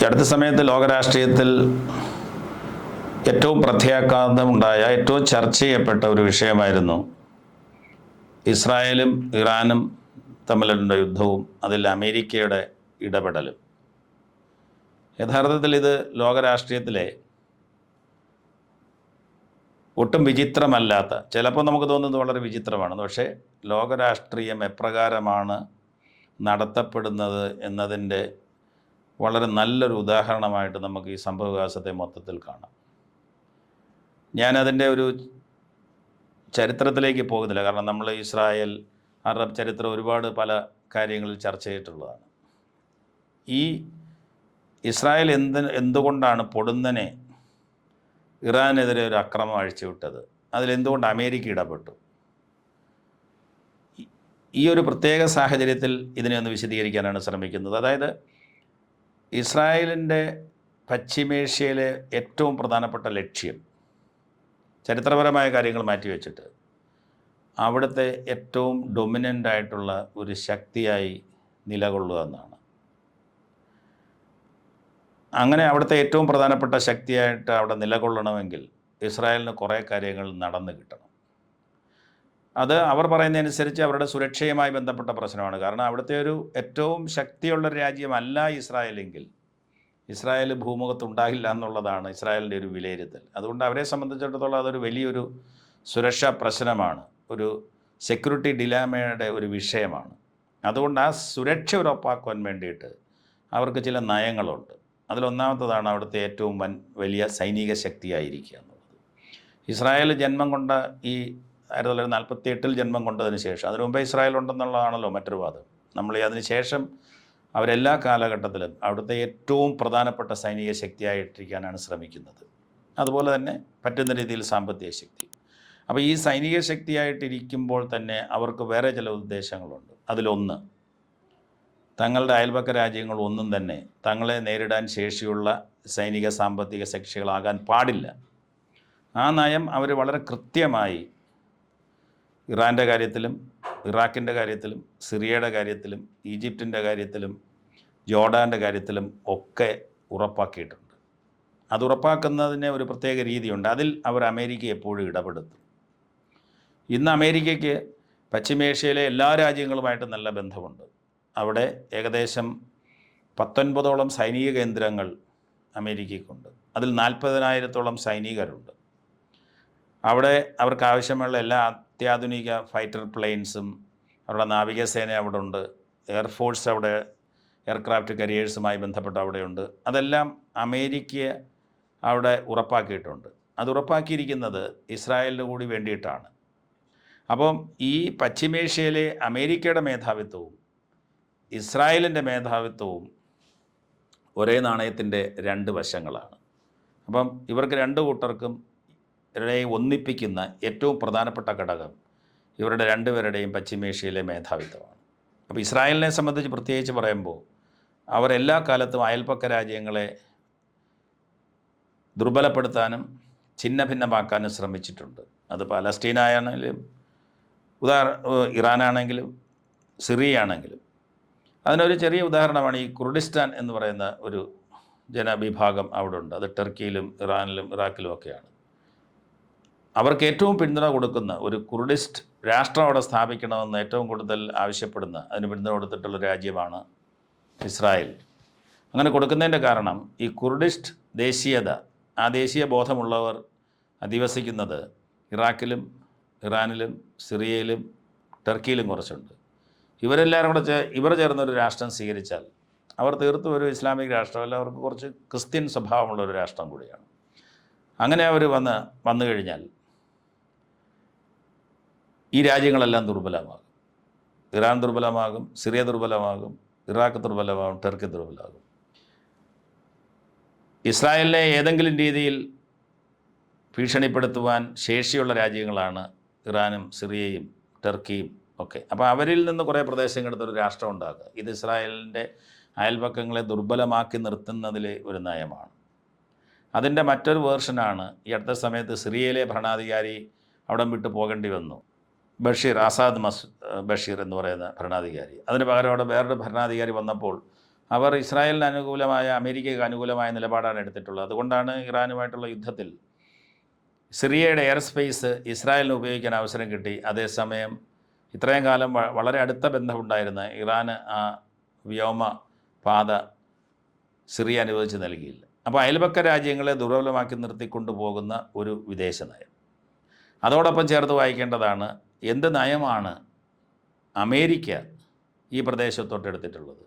ഈ അടുത്ത സമയത്ത് ലോകരാഷ്ട്രീയത്തിൽ ഏറ്റവും പ്രത്യാഘാതമുണ്ടായ ഏറ്റവും ചർച്ച ചെയ്യപ്പെട്ട ഒരു വിഷയമായിരുന്നു ഇസ്രായേലും ഇറാനും തമ്മിലുള്ള യുദ്ധവും അതിൽ അമേരിക്കയുടെ ഇടപെടലും. യഥാർത്ഥത്തിൽ ഇത് ലോകരാഷ്ട്രീയത്തിലെ ഒട്ടും വിചിത്രമല്ലാത്ത ചിലപ്പോൾ നമുക്ക് തോന്നുന്നത് വളരെ വിചിത്രമാണ് പക്ഷേ ലോകരാഷ്ട്രീയം എപ്രകാരമാണ് നടത്തപ്പെടുന്നത് എന്നതിന്റെ വളരെ നല്ലൊരു ഉദാഹരണമായിട്ട് നമുക്ക് ഈ സംഭവവികാസത്തെ മൊത്തത്തിൽ കാണാം. ഞാനതിന്റെ ഒരു ചരിത്രത്തിലേക്ക് പോകുന്നില്ല. കാരണം നമ്മൾ ഇസ്രായേൽ അറബ് ചരിത്രം ഒരുപാട് പല കാര്യങ്ങളിൽ ചർച്ച ചെയ്തിട്ടുള്ളതാണ്. ഈ ഇസ്രായേൽ എന്ത് എന്തുകൊണ്ടാണ് പൊടുന്നനെ ഇറാനെതിരെ ഒരു അക്രമം അഴിച്ചുവിട്ടത്? അതിലെന്തുകൊണ്ട് അമേരിക്ക ഇടപെട്ടു? ഈ- ഒരു പ്രത്യേക സാഹചര്യത്തിൽ ഇതിനെ ഒന്ന് വിശദീകരിക്കാനാണ് ശ്രമിക്കുന്നത്. അതായത് ഇസ്രായേലിന്റെ പശ്ചിമേഷ്യയിലെ ഏറ്റവും പ്രധാനപ്പെട്ട ലക്ഷ്യം ചരിത്രപരമായ കാര്യങ്ങൾ മാറ്റിവെച്ചിട്ട് അവിടുത്തെ ഏറ്റവും ഡൊമിനന്റ് ആയിട്ടുള്ള ഒരു ശക്തിയായി നിലകൊള്ളുക എന്നാണ്. അങ്ങനെ അവിടുത്തെ ഏറ്റവും പ്രധാനപ്പെട്ട ശക്തിയായിട്ട് അവിടെ നിലകൊള്ളണമെങ്കിൽ ഇസ്രായേലിന് കുറേ കാര്യങ്ങൾ നടന്നു കിട്ടണം. അത് അവർ പറയുന്നതനുസരിച്ച് അവരുടെ സുരക്ഷയുമായി ബന്ധപ്പെട്ട പ്രശ്നമാണ്. കാരണം അവിടുത്തെ ഒരു ഏറ്റവും ശക്തിയുള്ള രാജ്യമല്ല ഇസ്രായേലെങ്കിൽ ഇസ്രായേൽ ഭൂമുഖത്തുണ്ടാകില്ല എന്നുള്ളതാണ് ഇസ്രായേലിന്റെ ഒരു വിലയിരുത്തൽ. അതുകൊണ്ട് അവരെ സംബന്ധിച്ചിടത്തോളം അതൊരു വലിയൊരു സുരക്ഷാ പ്രശ്നമാണ്. ഒരു സെക്യൂരിറ്റി ഡിലാമയുടെ ഒരു വിഷയമാണ്. അതുകൊണ്ട് ആ സുരക്ഷ ഉറപ്പാക്കുവാൻ വേണ്ടിയിട്ട് അവർക്ക് ചില നയങ്ങളുണ്ട്. അതിലൊന്നാമത്തതാണ് അവിടുത്തെ ഏറ്റവും വൻ വലിയ സൈനിക ശക്തിയായിരിക്കുക എന്നുള്ളത്. ഇസ്രായേൽ ജന്മം കൊണ്ട ഈ ആയിരത്തി തൊള്ളായിരത്തി നാൽപ്പത്തി എട്ടിൽ ജന്മം കൊണ്ടതിന് ശേഷം. അതിനു മുമ്പേ ഇസ്രായേൽ ഉണ്ടെന്നുള്ളതാണല്ലോ മറ്റൊരു വാദം നമ്മൾ അതിന് ശേഷം അവരെല്ലാ കാലഘട്ടത്തിലും അവിടുത്തെ ഏറ്റവും പ്രധാനപ്പെട്ട സൈനിക ശക്തിയായിട്ടിരിക്കാനാണ് ശ്രമിക്കുന്നത്. അതുപോലെ തന്നെ പറ്റുന്ന രീതിയിൽ സാമ്പത്തിക ശക്തി. അപ്പോൾ ഈ സൈനിക ശക്തിയായിട്ടിരിക്കുമ്പോൾ തന്നെ അവർക്ക് വേറെ ചില ഉദ്ദേശങ്ങളുണ്ട്. അതിലൊന്ന് തങ്ങളുടെ അയൽപക്ക രാജ്യങ്ങൾ ഒന്നും തന്നെ തങ്ങളെ നേരിടാൻ ശേഷിയുള്ള സൈനിക സാമ്പത്തിക ശക്തികളാകാൻ പാടില്ല. ആ നയം അവർ വളരെ കൃത്യമായി ഇറാന്റെ കാര്യത്തിലും ഇറാഖിന്റെ കാര്യത്തിലും സിറിയയുടെ കാര്യത്തിലും ഈജിപ്തിന്റെ കാര്യത്തിലും ജോർഡാന്റെ കാര്യത്തിലും ഒക്കെ ഉറപ്പാക്കിയിട്ടുണ്ട്. അത് ഉറപ്പാക്കുന്നതിന് ഒരു പ്രത്യേക രീതിയുണ്ട്. അതിൽ അവർ അമേരിക്ക എപ്പോഴും ഇടപെടുത്തും ഇന്ന് അമേരിക്കയ്ക്ക് പശ്ചിമേഷ്യയിലെ എല്ലാ രാജ്യങ്ങളുമായിട്ട് നല്ല ബന്ധമുണ്ട്. അവിടെ ഏകദേശം പത്തൊൻപതോളം സൈനിക കേന്ദ്രങ്ങൾ അമേരിക്കയ്ക്കുണ്ട്. അതിൽ നാൽപ്പതിനായിരത്തോളം സൈനികരുണ്ട്. അവിടെ അവർക്ക് ആവശ്യമുള്ള എല്ലാ അത്യാധുനിക ഫൈറ്റർ പ്ലെയിൻസും അവരുടെ നാവികസേന അവിടെ ഉണ്ട് എയർഫോഴ്സ് അവിടെ എയർക്രാഫ്റ്റ് കരിയേഴ്സുമായി ബന്ധപ്പെട്ട് അവിടെയുണ്ട്. അതെല്ലാം അമേരിക്ക അവിടെ ഉറപ്പാക്കിയിട്ടുണ്ട്. അത് ഉറപ്പാക്കിയിരിക്കുന്നത് ഇസ്രായേലിന് കൂടി വേണ്ടിയിട്ടാണ്. അപ്പം ഈ പശ്ചിമേഷ്യയിലെ അമേരിക്കയുടെ മേധാവിത്വവും ഇസ്രായേലിന്റെ മേധാവിത്വവും ഒരേ നാണയത്തിന്റെ രണ്ട് വശങ്ങളാണ്. അപ്പം ഇവർക്ക് രണ്ട് കൂട്ടർക്കും ഇവരെ ഒന്നിപ്പിക്കുന്ന ഏറ്റവും പ്രധാനപ്പെട്ട ഘടകം ഇവരുടെ രണ്ടുപേരുടെയും പശ്ചിമേഷ്യയിലെ മേധാവിത്വമാണ്. അപ്പോൾ ഇസ്രായേലിനെ സംബന്ധിച്ച് പ്രത്യേകിച്ച് പറയുമ്പോൾ അവരെല്ലാ കാലത്തും അയൽപ്പക്ക രാജ്യങ്ങളെ ദുർബലപ്പെടുത്താനും ഛിന്ന ഭിന്നമാക്കാനും ശ്രമിച്ചിട്ടുണ്ട്. അത് പലസ്റ്റീനായാണെങ്കിലും ഉദാഹരണ ഇറാനാണെങ്കിലും സിറിയ ആണെങ്കിലും അതിനൊരു ചെറിയ ഉദാഹരണമാണ് ഈ കുർഡിസ്ഥാൻ എന്ന് പറയുന്ന ഒരു ജനവിഭാഗം അവിടെ ഉണ്ട് അത് ടർക്കിയിലും ഇറാനിലും ഇറാഖിലും ഒക്കെയാണ്. അവർക്ക് ഏറ്റവും പിന്തുണ കൊടുക്കുന്ന ഒരു കുർഡിസ്റ്റ് രാഷ്ട്രം അവിടെ സ്ഥാപിക്കണമെന്ന് ഏറ്റവും കൂടുതൽ ആവശ്യപ്പെടുന്ന അതിന് പിന്തുണ കൊടുത്തിട്ടുള്ള രാജ്യമാണ് ഇസ്രായേൽ. അങ്ങനെ കൊടുക്കുന്നതിന്റെ കാരണം ഈ കുർഡിസ്റ്റ് ദേശീയത ആ ദേശീയ ബോധമുള്ളവർ അധിവസിക്കുന്നത് ഇറാഖിലും ഇറാനിലും സിറിയയിലും ടർക്കിയിലും കുറച്ചുണ്ട്. ഇവരെല്ലാവരും കൂടെ ഇവർ ചേർന്നൊരു രാഷ്ട്രം സ്വീകരിച്ചാൽ അവർ തീർത്തും ഒരു ഇസ്ലാമിക രാഷ്ട്രമല്ല അവർക്ക് കുറച്ച് ക്രിസ്ത്യൻ സ്വഭാവമുള്ള ഒരു രാഷ്ട്രം കൂടിയാണ്. അങ്ങനെ അവർ വന്ന് വന്നു കഴിഞ്ഞാൽ ഈ രാജ്യങ്ങളെല്ലാം ദുർബലമാകും. ഇറാൻ ദുർബലമാകും സിറിയ ദുർബലമാകും ഇറാഖ് ദുർബലമാകും ടർക്കി ദുർബലമാകും. ഇസ്രായേലിനെ ഏതെങ്കിലും രീതിയിൽ ഭീഷണിപ്പെടുത്തുവാൻ ശേഷിയുള്ള രാജ്യങ്ങളാണ് ഇറാനും സിറിയയും ടർക്കിയും ഒക്കെ. അപ്പോൾ അവരിൽ നിന്ന് കുറേ പ്രദേശങ്ങളെടുത്തൊരു രാഷ്ട്രം ഉണ്ടാക്കുക ഇത് ഇസ്രായേലിന്റെ അയൽപക്കങ്ങളെ ദുർബലമാക്കി നിർത്തുന്നതിലെ ഒരു നയമാണ്. അതിന്റെ മറ്റൊരു വേർഷനാണ് ഈ അടുത്ത സമയത്ത് സിറിയയിലെ ഭരണാധികാരി അവിടം വിട്ടു പോകേണ്ടി വന്നു. ബഷീർ ആസാദ് മസ് ബഷീർ എന്ന് പറയുന്ന ഭരണാധികാരി. അതിന് പകരം അവിടെ വേറൊരു ഭരണാധികാരി വന്നപ്പോൾ അവർ ഇസ്രായേലിന് അനുകൂലമായ അമേരിക്കയ്ക്ക് അനുകൂലമായ നിലപാടാണ് എടുത്തിട്ടുള്ളത്. അതുകൊണ്ടാണ് ഇറാനുമായിട്ടുള്ള യുദ്ധത്തിൽ സിറിയയുടെ എയർ സ്പേസ് ഇസ്രായേലിന് ഉപയോഗിക്കാൻ അവസരം കിട്ടി. അതേസമയം ഇത്രയും കാലം വളരെ അടുത്ത ബന്ധമുണ്ടായിരുന്ന ഇറാന് ആ വ്യോമ പാത സിറിയ അനുവദിച്ച് നൽകിയില്ല. അപ്പോൾ അയൽപക്ക രാജ്യങ്ങളെ ദുർബലമാക്കി നിർത്തിക്കൊണ്ടു പോകുന്ന ഒരു വിദേശ നയം അതോടൊപ്പം ചേർത്ത് വായിക്കേണ്ടതാണ് എന്ത് നയമാണ് അമേരിക്ക ഈ പ്രദേശത്തോട്ടെടുത്തിട്ടുള്ളത്?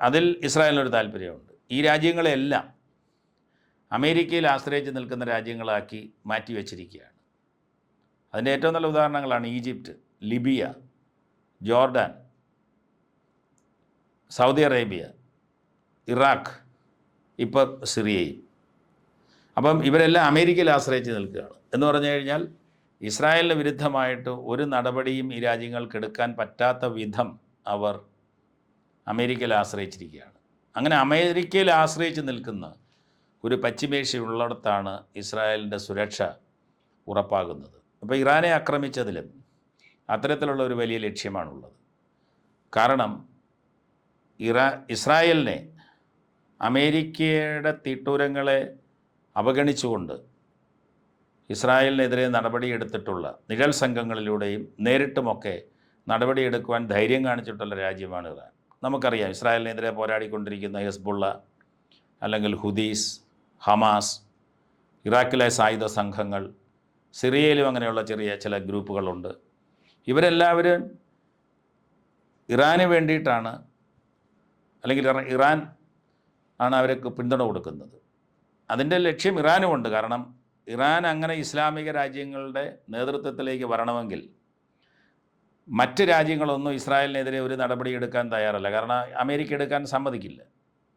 അതിൽ ഇസ്രായേലിനൊരു താല്പര്യമുണ്ട്. ഈ രാജ്യങ്ങളെല്ലാം അമേരിക്കയിൽ ആശ്രയിച്ച് നിൽക്കുന്ന രാജ്യങ്ങളാക്കി മാറ്റി വച്ചിരിക്കുകയാണ്. അതിന്റെ ഏറ്റവും നല്ല ഉദാഹരണങ്ങളാണ് Egypt Libya Jordan Saudi Arabia Iraq ഇപ്പോൾ സിറിയയും. അപ്പം ഇവരെല്ലാം അമേരിക്കയിൽ ആശ്രയിച്ച് നിൽക്കുകയാണ്. എന്ന് പറഞ്ഞു കഴിഞ്ഞാൽ ഇസ്രായേലിന് വിരുദ്ധമായിട്ട് ഒരു നടപടിയും ഈ രാജ്യങ്ങൾക്ക് എടുക്കാൻ പറ്റാത്ത വിധം അവർ അമേരിക്കയിൽ ആശ്രയിച്ചിരിക്കുകയാണ്. അങ്ങനെ അമേരിക്കയിൽ ആശ്രയിച്ച് നിൽക്കുന്ന ഒരു പശ്ചിമേഷ്യ ഉള്ളിടത്താണ് ഇസ്രായേലിന്റെ സുരക്ഷ ഉറപ്പാകുന്നത്. അപ്പോൾ ഇറാനെ ആക്രമിച്ചതിലും അത്തരത്തിലുള്ള ഒരു വലിയ ലക്ഷ്യമാണുള്ളത്. കാരണം ഇറാ ഇസ്രായേലിനെ അമേരിക്കയുടെ തീട്ടൂരങ്ങളെ അവഗണിച്ചുകൊണ്ട് ഇസ്രായേലിനെതിരെ നടപടിയെടുത്തിട്ടുള്ള നിഴൽ സംഘങ്ങളിലൂടെയും നേരിട്ടുമൊക്കെ നടപടിയെടുക്കുവാൻ ധൈര്യം കാണിച്ചിട്ടുള്ള രാജ്യമാണ് ഇറാൻ. നമുക്കറിയാം ഇസ്രായേലിനെതിരെ പോരാടിക്കൊണ്ടിരിക്കുന്ന ഹെസ്ബുള്ള അല്ലെങ്കിൽ ഹുദീസ് ഹമാസ് ഇറാഖിലെ സായുധ സംഘങ്ങൾ സിറിയയിലും അങ്ങനെയുള്ള ചെറിയ ചില ഗ്രൂപ്പുകളുണ്ട്. ഇവരെല്ലാവരും ഇറാന് വേണ്ടിയിട്ടാണ് അല്ലെങ്കിൽ ഇറാൻ ആണ് അവർക്ക് പിന്തുണ കൊടുക്കുന്നത്. അതിന്റെ ലക്ഷ്യം ഇറാനുമുണ്ട്. കാരണം ഇറാൻ അങ്ങനെ ഇസ്ലാമിക രാജ്യങ്ങളുടെ നേതൃത്വത്തിലേക്ക് വരണമെങ്കിൽ മറ്റ് രാജ്യങ്ങളൊന്നും ഇസ്രായേലിനെതിരെ ഒരു നടപടി എടുക്കാൻ തയ്യാറല്ല. കാരണം അമേരിക്ക എടുക്കാൻ സമ്മതിക്കില്ല.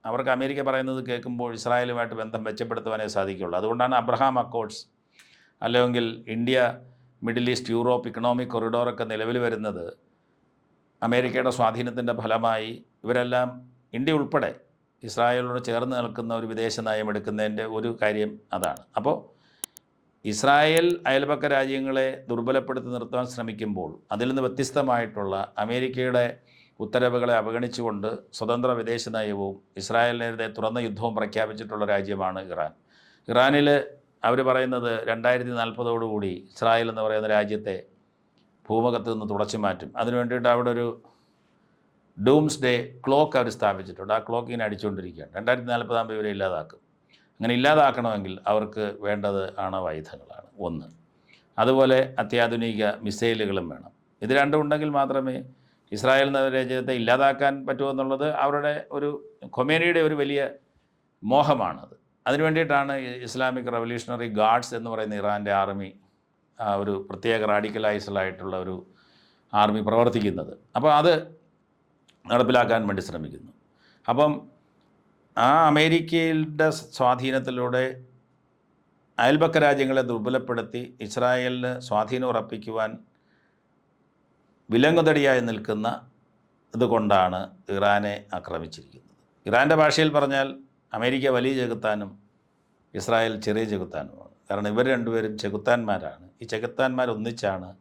അവർക്ക് അമേരിക്ക പറയുന്നത് കേൾക്കുമ്പോൾ ഇസ്രായേലുമായിട്ട് ബന്ധം മെച്ചപ്പെടുത്തുവാനേ സാധിക്കുള്ളൂ. അതുകൊണ്ടാണ് അബ്രഹാം അക്കോഡ്സ് അല്ലെങ്കിൽ India Middle East Europe economic കൊറിഡോറൊക്കെ നിലവിൽ വരുന്നത് അമേരിക്കയുടെ സ്വാധീനത്തിന്റെ ഫലമായി ഇവരെല്ലാം ഇന്ത്യ ഉൾപ്പെടെ ഇസ്രായേലിനോട് ചേർന്ന് നിൽക്കുന്ന ഒരു വിദേശ നയം എടുക്കുന്നതിന്റെ ഒരു കാര്യം അതാണ്. അപ്പോൾ ഇസ്രായേൽ അയൽപക്ക രാജ്യങ്ങളെ ദുർബലപ്പെടുത്തി നിർത്താൻ ശ്രമിക്കുമ്പോൾ അതിൽ നിന്ന് വ്യത്യസ്തമായിട്ടുള്ള അമേരിക്കയുടെ ഉത്തരവുകളെ അവഗണിച്ചുകൊണ്ട് സ്വതന്ത്ര വിദേശ നയവും ഇസ്രായേലിനെതിരെ തുറന്ന യുദ്ധവും പ്രഖ്യാപിച്ചിട്ടുള്ള രാജ്യമാണ് ഇറാൻ. ഇറാനിൽ അവർ പറയുന്നത് രണ്ടായിരത്തി നാൽപ്പതോടുകൂടി ഇസ്രായേൽ എന്ന് പറയുന്ന രാജ്യത്തെ ഭൂമുഖത്ത് നിന്ന് തുടച്ചു മാറ്റും. അതിനു വേണ്ടിയിട്ട് അവിടെ ഒരു ഡൂംസ് ഡേ ക്ലോക്ക് അവർ സ്ഥാപിച്ചിട്ടുണ്ട്. ആ ക്ലോക്ക് ഇങ്ങനെ അടിച്ചുകൊണ്ടിരിക്കുകയാണ്. രണ്ടായിരത്തി നാൽപ്പതാകുമ്പോൾ ഇവരെ ഇല്ലാതാക്കും. അങ്ങനെ ഇല്ലാതാക്കണമെങ്കിൽ അവർക്ക് വേണ്ടത് ആണവായുധങ്ങളാണ് ഒന്ന് അതുപോലെ അത്യാധുനിക മിസൈലുകളും വേണം. ഇത് രണ്ടും ഉണ്ടെങ്കിൽ മാത്രമേ ഇസ്രായേൽ രാജ്യത്തെ ഇല്ലാതാക്കാൻ പറ്റൂ എന്നുള്ളത് അവരുടെ ഒരു കൊമേനിയുടെ ഒരു വലിയ മോഹമാണത്. അതിനു വേണ്ടിയിട്ടാണ് ഇസ്ലാമിക് റവല്യൂഷണറി ഗാർഡ്സ് എന്ന് പറയുന്ന ഇറാന്റെ ആർമി ഒരു പ്രത്യേക റാഡിക്കലൈസ്ഡായിട്ടുള്ള ഒരു ആർമി പ്രവർത്തിക്കുന്നത്. അപ്പോൾ അത് നടപ്പിലാക്കാൻ വേണ്ടി ശ്രമിക്കുന്നു. അപ്പം ആ അമേരിക്കയുടെ സ്വാധീനത്തിലൂടെ അയൽപക്ക രാജ്യങ്ങളെ ദുർബലപ്പെടുത്തി ഇസ്രായേലിന് സ്വാധീനം ഉറപ്പിക്കുവാൻ വിലങ്ങുതടിയായി നിൽക്കുന്ന ഇതുകൊണ്ടാണ് ഇറാനെ ആക്രമിച്ചിരിക്കുന്നത്. ഇറാന്റെ ഭാഷയിൽ പറഞ്ഞാൽ അമേരിക്ക വലിയ ചെകുത്താനും ഇസ്രായേൽ ചെറിയ ചെകുത്താനുമാണ്. കാരണം ഇവർ രണ്ടുപേരും ചെകുത്താന്മാരാണ്. ഈ ചെകുത്താന്മാർ ഒന്നിച്ചാണ്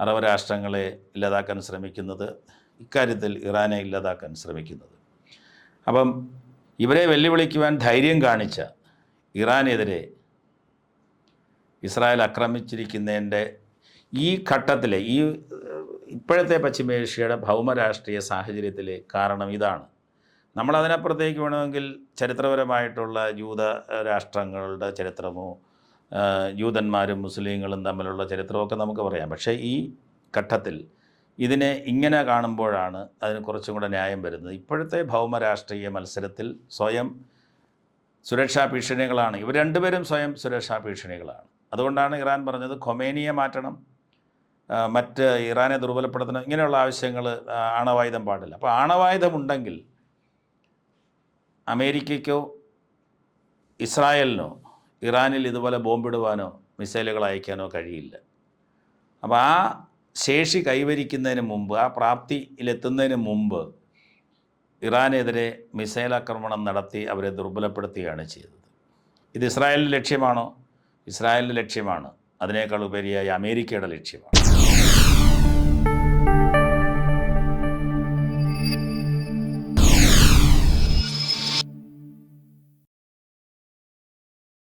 അറബ് രാഷ്ട്രങ്ങളെ ഇല്ലാതാക്കാൻ ശ്രമിക്കുന്നത്. ഇക്കാര്യത്തിൽ ഇറാനെ ഇല്ലാതാക്കാൻ ശ്രമിക്കുന്നത്. അപ്പം ഇവരെ വെല്ലുവിളിക്കുവാൻ ധൈര്യം കാണിച്ച ഇറാനെതിരെ ഇസ്രായേൽ ആക്രമിച്ചിരിക്കുന്നതിന്റെ ഈ ഘട്ടത്തിലെ ഈ ഇപ്പോഴത്തെ പശ്ചിമേഷ്യയുടെ ഭൗമരാഷ്ട്രീയ സാഹചര്യത്തിലെ കാരണം ഇതാണ്. നമ്മളതിനപ്പുറത്തേക്ക് വേണമെങ്കിൽ ചരിത്രപരമായിട്ടുള്ള ജൂത രാഷ്ട്രങ്ങളുടെ ചരിത്രമോ ജൂതന്മാരും മുസ്ലിങ്ങളും തമ്മിലുള്ള ചരിത്രമൊക്കെ നമുക്ക് പറയാം. പക്ഷേ ഈ ഘട്ടത്തിൽ ഇതിനെ ഇങ്ങനെ കാണുമ്പോഴാണ് അതിന് കുറച്ചും കൂടെ ന്യായം വരുന്നത്. ഇപ്പോഴത്തെ ഭൗമരാഷ്ട്രീയ മത്സരത്തിൽ സ്വയം സുരക്ഷാ ഭീഷണികളാണ്. ഇവർ രണ്ടുപേരും സ്വയം സുരക്ഷാ ഭീഷണികളാണ്. അതുകൊണ്ടാണ് ഇറാൻ പറഞ്ഞത് ഖൊമേനിയെ മാറ്റണം മറ്റ് ഇറാനെ ദുർബലപ്പെടുത്തണം ഇങ്ങനെയുള്ള ആവശ്യങ്ങൾ ആണവായുധം പാടില്ല. അപ്പോൾ ആണവായുധം ഉണ്ടെങ്കിൽ അമേരിക്കയ്ക്കോ ഇസ്രായേലിനോ ഇറാനിൽ ഇതുപോലെ ബോംബിടുവാനോ മിസൈലുകൾ അയക്കാനോ കഴിയില്ല. അപ്പോൾ ആ ശേഷി കൈവരിക്കുന്നതിന് മുമ്പ് ആ പ്രാപ്തിയിലെത്തുന്നതിന് മുമ്പ് ഇറാനെതിരെ മിസൈൽ ആക്രമണം നടത്തി അവരെ ദുർബലപ്പെടുത്തുകയാണ് ചെയ്തത്. ഇത് ഇസ്രായേലിന്റെ ലക്ഷ്യമാണോ? ഇസ്രായേലിന്റെ ലക്ഷ്യമാണ്. അതിനേക്കാൾ ഉപരിയായി അമേരിക്കയുടെ ലക്ഷ്യമാണ്.